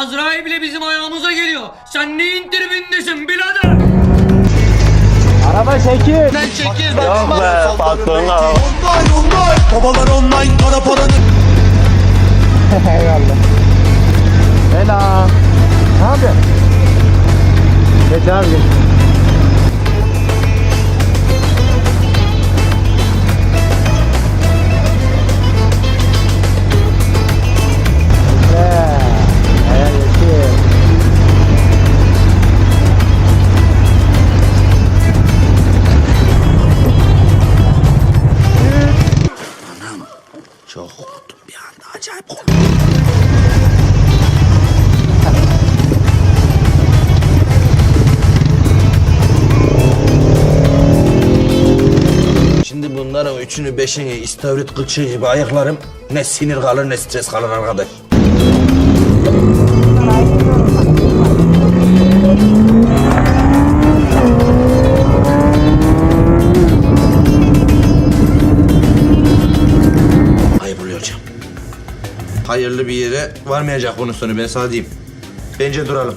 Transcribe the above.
Azrail bile bizim ayağımıza geliyor. Sen neyin tribindesin birader? Araba çekil. Yok be patron araba. Online online Babalar online kara paranın Eyvallah. Selam. Ne yapıyorsun? Geç abi geç. Çok korktum bir anda acayip korktum Şimdi bunların üçünü beşini istavrit kılçığı gibi ayıklarım. Ne sinir kalır ne stres kalır arkadaş. Hayırlı bir yere varmayacak bunun sonu ben sana diyeyim. Bence duralım.